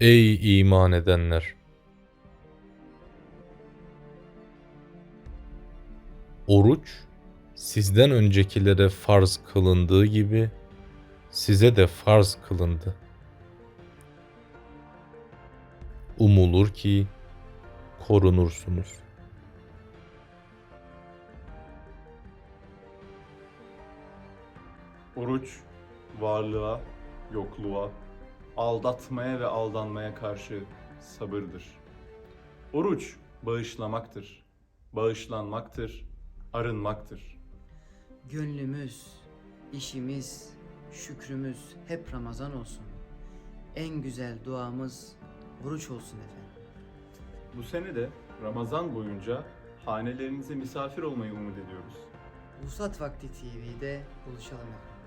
Ey iman edenler! Oruç sizden öncekilere farz kılındığı gibi size de farz kılındı. Umulur ki korunursunuz. Oruç, varlığa, yokluğa, aldatmaya ve aldanmaya karşı sabırdır. Oruç, bağışlamaktır, bağışlanmaktır, arınmaktır. Gönlümüz, işimiz, şükrümüz hep Ramazan olsun. En güzel duamız oruç olsun efendim. Bu sene de Ramazan boyunca hanelerinize misafir olmayı umut ediyoruz. Vuslat Vakti TV'de buluşalım efendim.